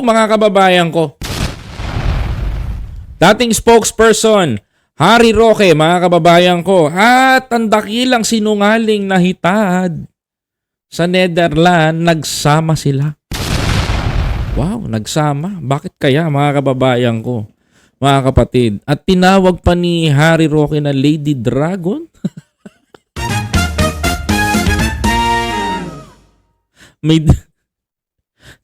mga kababayan ko. Dating spokesperson, Harry Roque, mga kababayan ko, at ang dakilang sinungaling na hitad sa Netherlands, nagsama sila. Wow, nagsama. Bakit kaya mga kababayan ko, mga kapatid? At tinawag pa ni Harry Roque na Lady Dragon? May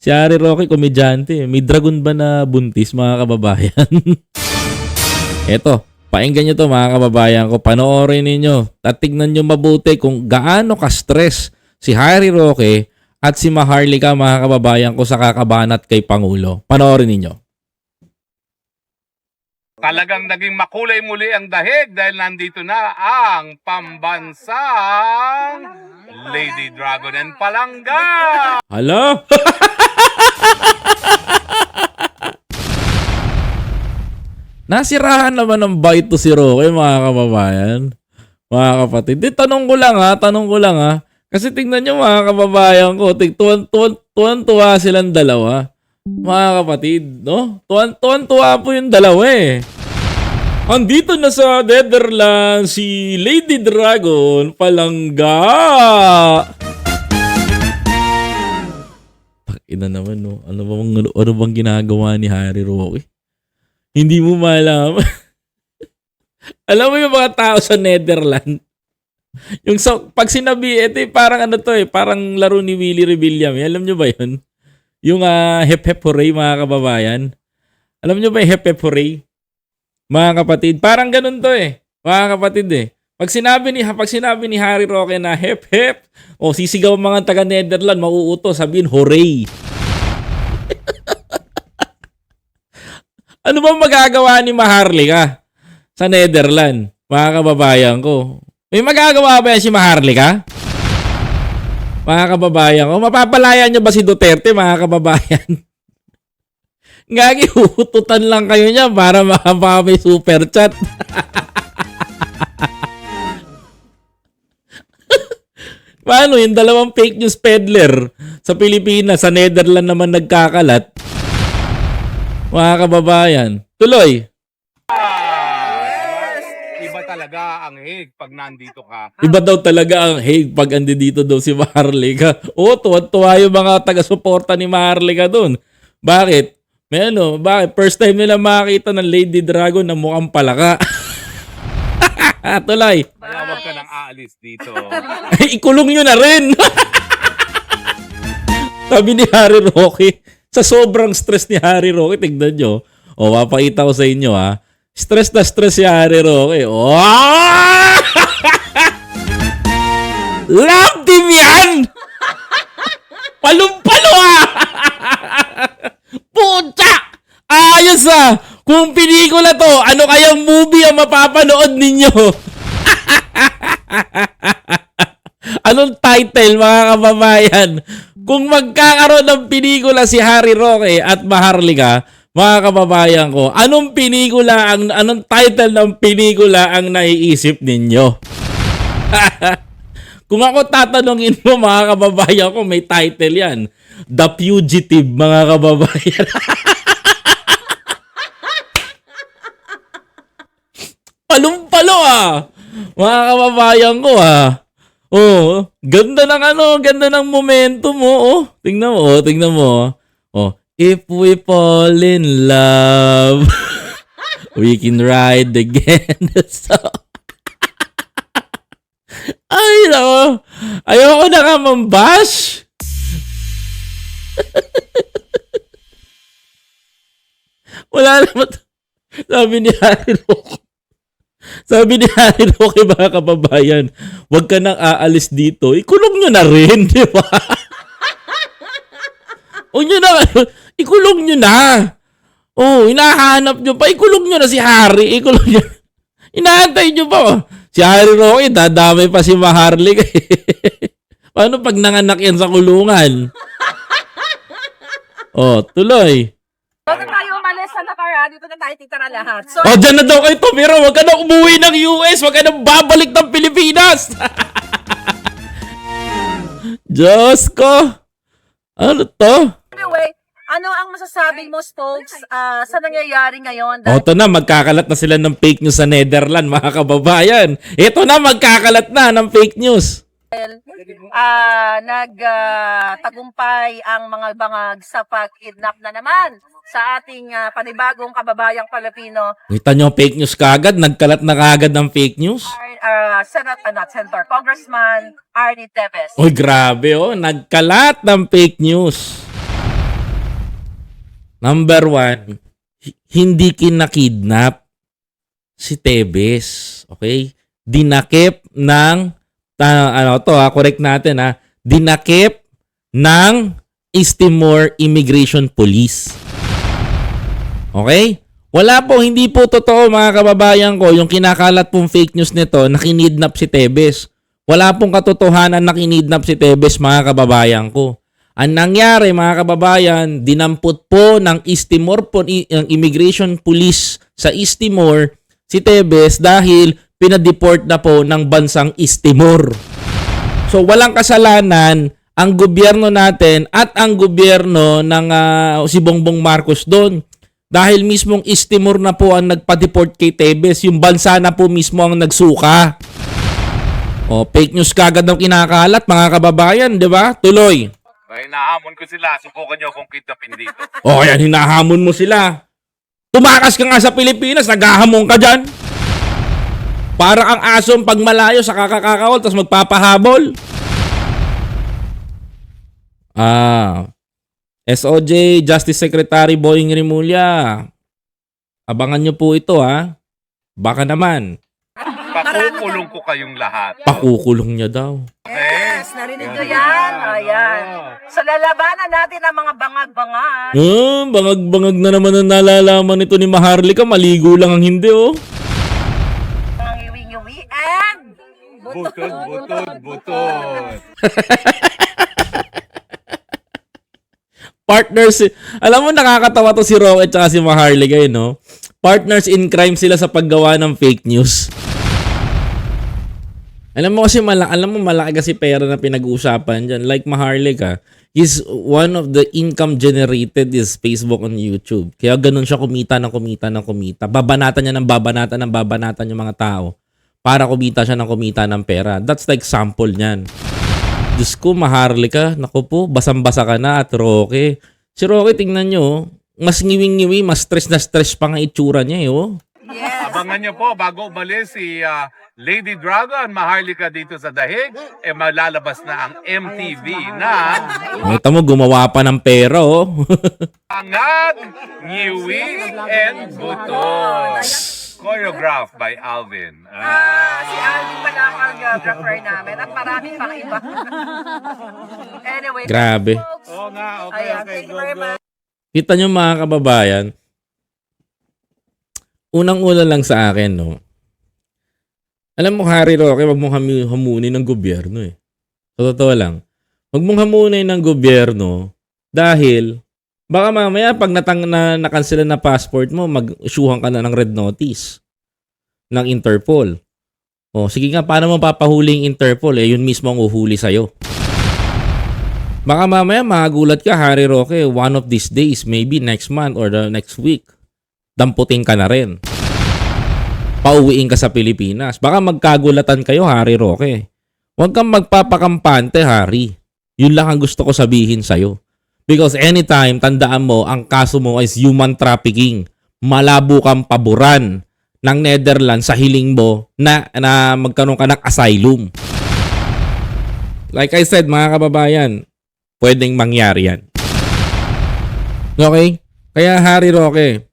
si Harry Roque komedyante. May dragon ba na buntis mga kababayan? Eto, painggan nyo to mga kababayan ko. Panoorin ninyo. At tignan nyo mabuti kung gaano ka-stress si Harry Roque at si Maharlika mga kababayan ko sa kakabanat kay Pangulo. Panoorin ninyo. Talagang naging makulay muli ang dahig dahil nandito na ang pambansang Lady Dragon and Palangga. Hala? Nasirahan naman ng bite to si Roque, mga kababayan. Mga kapatid. Di, tanong ko lang ha, tanong ko lang ha. Kasi tingnan nyo mga kababayan ko, tuwan-tuwa silang dalawa. Mga kapatid, no? Tuwan, tuwan-tuwa po yung dalawa eh. Andito na sa Netherlands si Lady Dragon Palangga. Ina naman no. Ano bang ano bang ginagawa ni Harry Roque? Hindi mo malaman. Alam mo yung mga tao sa Netherlands. Yung sa, pag sinabi, ito eh, parang ano to eh, parang laro ni Willie Rebelliam. eh. Alam nyo ba yun? Yung uh, hep hep hooray mga kababayan. Alam nyo ba yung hep hep hooray? Mga kapatid, parang ganun to eh. Mga kapatid eh. Pag sinabi ni pag sinabi ni Harry Roque na hep hep o sisigaw ang mga taga Netherlands mauuto sabihin hooray. ano bang magagawa ni Maharlika sa Netherlands? Mga kababayan ko. May magagawa ba yan si Maharlika? Mga kababayan ko, mapapalaya niyo ba si Duterte, mga kababayan? Ngagi, hututan lang kayo niya para makapaka may super chat. Paano yung dalawang fake news peddler sa Pilipinas, sa Netherlands naman nagkakalat? Mga kababayan. Tuloy. Yes! Iba talaga ang hig pag nandito ka. Iba daw talaga ang Hague pag andi dito daw si Maharlika. Oo, tuwa-tuwa yung mga taga-suporta ni Maharlika doon. Bakit? May ano, bakit? First time nila makakita ng Lady Dragon na mukhang palaka. Tuloy. Kaya huwag ka nang aalis dito. Ikulong nyo na rin. Sabi ni Harry Roque, sa sobrang stress ni Harry Roque, tignan nyo. O, mapakita ko sa inyo ha. Stress na stress si Harry Roque. Oh! Love team yan! Palumpalo ah! Ah! Kung pelikula to, ano kayang movie ang mapapanood ninyo? Anong title mga kababayan? Kung magkakaroon ng pelikula si Harry Roque at Maharlika, mga kababayan ko, anong pelikula ang anong title ng pelikula ang naiisip ninyo? Kung ako tatanungin mo mga kababayan ko, may title 'yan. The Fugitive mga kababayan. Palumpalo ah. Mga kababayan ko ah. Oh, ganda ng ano, ganda ng momentum mo. Oh, tingnan mo, oh, tingnan mo. Oh, if we fall in love, we can ride again. so, ay, no. Ayoko na ka mambash. Wala naman. Sabi ni Harry Roque. Sabi ni Harry Roque mga kababayan, huwag ka nang aalis dito. Ikulong nyo na rin, di ba? Huwag nyo na, ikulong nyo na. Oh, hinahanap nyo pa. Ikulong nyo na si Harry. Ikulong nyo. Inaantay nyo pa. Si Harry Roque, dadamay pa si Maharlika. Paano pag nanganak yan sa kulungan? Oh, tuloy. Huwag na tayo umalis sa nakaraan. Dito na tayo titira lahat. So, O, dyan na daw kayo tumira. Huwag ka na umuwi ng US. Huwag ka na babalik ng Pilipinas. Diyos ko. Ano to? anyway, Ano ang masasabi mo, Stokes, ah, sa nangyayari ngayon? O, ito na, magkakalat na sila ng fake news sa Netherlands, mga kababayan. Ito na, magkakalat na ng fake news. ah nagtagumpay ang mga bangag sa pag-kidnap na naman sa ating ah, panibagong kababayang Pilipino, Kita nyo, fake news kagad, nagkalat na kagad ng fake news. uh, Senate, uh, not Senator, Congressman Arnie Teves. Uy, grabe oh, nagkalat ng fake news. Number one, hi- hindi kinakidnap si Tebes. Okay? Dinakip ng, ta- ano to ha, correct natin ha, dinakip ng East Timor Immigration Police. Okay? Wala po, hindi po totoo mga kababayan ko yung kinakalat pong fake news nito na kinidnap si Tebes. Wala pong katotohanan na kinidnap si Tebes mga kababayan ko. Ang nangyari mga kababayan, dinampot po ng East Timor po, ng Immigration Police sa East Timor si Tebes dahil pinadeport na po ng bansang East Timor. So walang kasalanan ang gobyerno natin at ang gobyerno ng ah, si Bongbong Marcos doon. Dahil mismong East Timor na po ang nagpa-deport kay Tebes, yung bansa na po mismo ang nagsuka. O, fake news kagad ng kinakalat, mga kababayan, di ba? Tuloy. Ay, naamon ko sila. Subukan nyo akong kidnapin dito. O, yan, hinahamon mo sila. Tumakas ka nga sa Pilipinas, naghahamon ka dyan. Para ang asong pag malayo sa kakakakawal, tapos magpapahabol. Ah, SOJ Justice Secretary Boying Rimulya. Abangan nyo po ito ha. Baka naman, Pakukulong ko kayong lahat. pakukulong niya daw. Yes, narinig ko yan. Ayan. Sa lalabanan natin ang mga bangag-bangag. Ah, bangag-bangag na naman ang nalalaman nito ni Maharlika. Maligo lang ang hindi oh. Ang iwi-iwi and Butod, butod, butod. partners, alam mo nakakatawa to si Roque at si Maharlika eh, no? Partners in crime sila sa paggawa ng fake news. Alam mo kasi malaki, alam mo malaki kasi pera na pinag-uusapan diyan. Like Maharlika, is one of the income generated is Facebook on YouTube. Kaya ganun siya kumita ng kumita ng kumita. Babanatan niya ng babanatan ng babanatan yung mga tao para kumita siya ng kumita ng pera. That's like sample niyan. Diyos ko, Maharlika. Naku po, basang-basa ka na at Roque. Si Roque, tingnan nyo, mas ngiwing-ngiwi, mas stress na stress pa nga itsura niya eh, oh. Yes. Abangan nyo po, bago umalis si ah, Lady Dragon, maharlika dito sa Dahig, eh malalabas na ang MTV na Kita mo, gumawa pa ng pera, oh. Angat, Ngiwi, and Buto. Choreographed by Alvin. Ah, si Alvin pala ang choreographer namin at marami pang iba. anyway, Grabe. Oo nga, okay, Ayan, okay, thank you go, very go. much. Kita nyo mga kababayan, unang-una lang sa akin, no. Alam mo, Harry Roque, wag mong hamunin ng gobyerno eh. Sa totoo lang. Wag mong hamunin ng gobyerno dahil baka mamaya pag natang na nakansela na passport mo, mag-issuehan ka na ng red notice ng Interpol. O, sige nga, paano mo papahuli yung Interpol? Eh, yun mismo ang uhuli sa'yo. Baka mamaya magulat ka, Harry Roque, one of these days, maybe next month or the next week, damputin ka na rin. Pauwiin ka sa Pilipinas. Baka magkagulatan kayo, Harry Roque. Huwag kang magpapakampante, Harry. Yun lang ang gusto ko sabihin sa'yo. Because anytime, tandaan mo, ang kaso mo is human trafficking. Malabo kang paboran ng Netherlands sa hiling mo na, na magkaroon ka ng asylum. Like I said, mga kababayan, pwedeng mangyari yan. Okay? Kaya Harry Roque,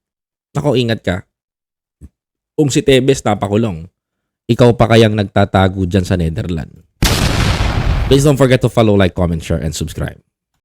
nako ingat ka. Kung si Tebes napakulong, ikaw pa kayang nagtatago dyan sa Netherlands. Please don't forget to follow, like, comment, share, and subscribe.